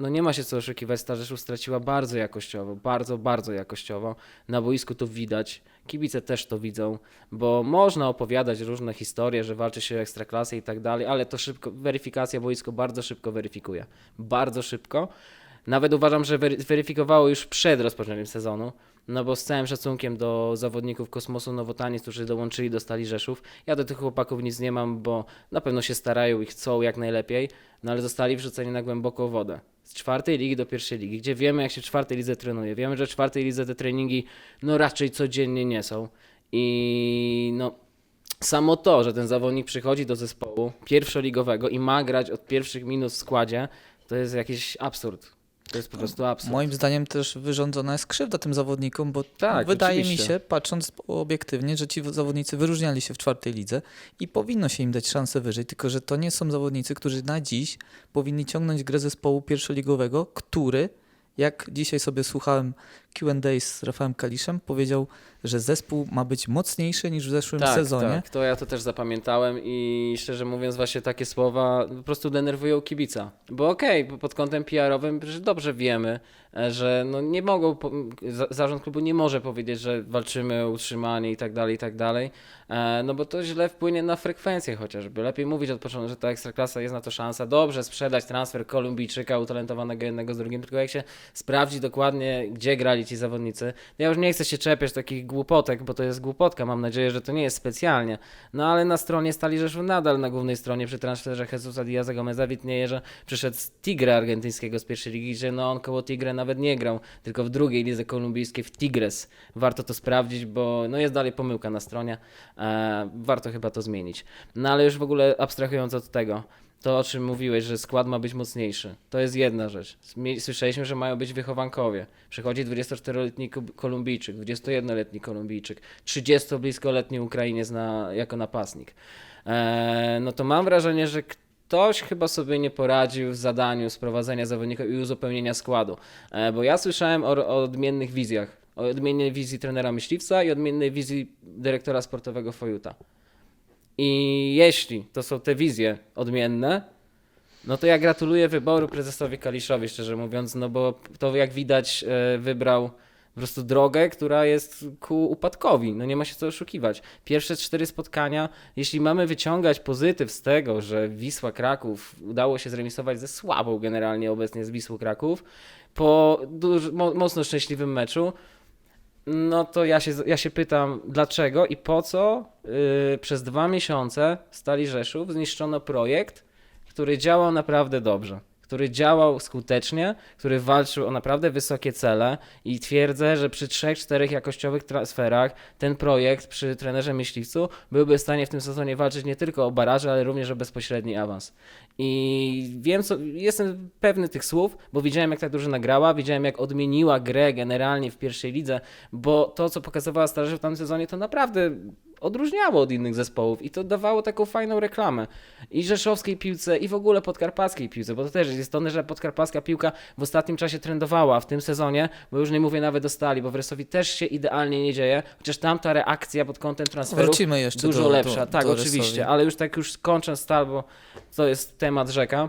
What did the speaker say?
no nie ma się co oszukiwać, Stal Rzeszów straciła bardzo jakościowo, bardzo, bardzo jakościowo. Na boisku to widać, kibice też to widzą, bo można opowiadać różne historie, że walczy się o ekstraklasę i tak dalej, ale to szybko, weryfikacja boisko bardzo szybko weryfikuje. Bardzo szybko. Nawet uważam, że wery- weryfikowało już przed rozpoczęciem sezonu, no bo z całym szacunkiem do zawodników Kosmosu Nowotaniec, którzy dołączyli do Stali Rzeszów, ja do tych chłopaków nic nie mam, bo na pewno się starają i chcą jak najlepiej, no ale zostali wrzuceni na głęboką wodę. Z czwartej ligi do pierwszej ligi, gdzie wiemy jak się czwartej lidze trenuje. Wiemy, że w czwartej lidze te treningi no raczej codziennie nie są. I no samo to, że ten zawodnik przychodzi do zespołu pierwszoligowego i ma grać od pierwszych minut w składzie, to jest jakiś absurd. To jest po prostu absurd. Moim zdaniem też wyrządzona jest krzywda tym zawodnikom, bo Tak, wydaje oczywiście. mi się, patrząc obiektywnie, że ci zawodnicy wyróżniali się w czwartej lidze i powinno się im dać szansę wyżej, tylko że to nie są zawodnicy, którzy na dziś powinni ciągnąć grę zespołu pierwszoligowego, który, jak dzisiaj sobie słuchałem Q&A z Rafałem Kaliszem, powiedział, że zespół ma być mocniejszy niż w zeszłym tak, sezonie. Tak, to ja to też zapamiętałem i szczerze mówiąc właśnie takie słowa po prostu denerwują kibica. Bo okej, bo pod kątem PR-owym dobrze wiemy, e, że no nie mogą, zarząd klubu nie może powiedzieć, że walczymy o utrzymanie i tak dalej, i tak dalej, e, no bo to źle wpłynie na frekwencję chociażby. Lepiej mówić od początku, że ta ekstraklasa jest na to szansa, dobrze sprzedać transfer Kolumbijczyka utalentowanego jednego z drugim, tylko jak się sprawdzi dokładnie, gdzie grali ci zawodnicy, ja już nie chcę się czepiać takich głupotek, bo to jest głupotka, mam nadzieję, że to nie jest specjalnie, no ale na stronie Stali Rzeszów nadal na głównej stronie przy transferze Jesusa Diaza Gomeza widnieje, że przyszedł z Tigre argentyńskiego z pierwszej ligi, że no on koło Tigre nawet nie grał, tylko w drugiej lidze kolumbijskiej w Tigres. Warto to sprawdzić, bo no jest dalej pomyłka na stronie, e, warto chyba to zmienić. No ale już w ogóle abstrahując od tego, to o czym mówiłeś, że skład ma być mocniejszy. To jest jedna rzecz. Słyszeliśmy, że mają być wychowankowie. Przychodzi 24-letni Kub- Kolumbijczyk, 21-letni Kolumbijczyk, 30-bliskoletni Ukrainiec na, jako napastnik. Eee, no to mam wrażenie, że ktoś chyba sobie nie poradził w zadaniu sprowadzenia zawodnika i uzupełnienia składu. E, bo ja słyszałem o, o odmiennych wizjach. O odmiennej wizji trenera myśliwca i odmiennej wizji dyrektora sportowego Fojuta. I jeśli to są te wizje odmienne, no to ja gratuluję wyboru prezesowi Kaliszowi, szczerze mówiąc, no bo to jak widać e, wybrał po prostu drogę, która jest ku upadkowi. No nie ma się co oszukiwać. Pierwsze cztery spotkania, jeśli mamy wyciągać pozytyw z tego, że Wisła Kraków udało się zremisować ze słabą generalnie obecnie z Wisłą Kraków, po mocno szczęśliwym meczu, no to ja się, ja się pytam, dlaczego i po co yy, przez dwa miesiące w Stali Rzeszów zniszczono projekt, który działał naprawdę dobrze, który działał skutecznie, który walczył o naprawdę wysokie cele i twierdzę, że przy trzech, czterech jakościowych transferach ten projekt przy trenerze myśliwcu byłby w stanie w tym sezonie walczyć nie tylko o baraże, ale również o bezpośredni awans. I wiem, co, jestem pewny tych słów, bo widziałem, jak ta drużyna grała, widziałem, jak odmieniła grę generalnie w pierwszej lidze, bo to, co pokazywała Starze w tamtym sezonie, to naprawdę odróżniało od innych zespołów i to dawało taką fajną reklamę. I rzeszowskiej piłce, i w ogóle podkarpackiej piłce, bo to też jest to, że podkarpacka piłka w ostatnim czasie trendowała a w tym sezonie, bo już nie mówię nawet o Stali, bo w Resowi też się idealnie nie dzieje, chociaż tam ta reakcja pod kątem jeszcze dużo do, lepsza, do, tak, do oczywiście, ale już tak już kończąc Stal, bo to jest temat rzeka,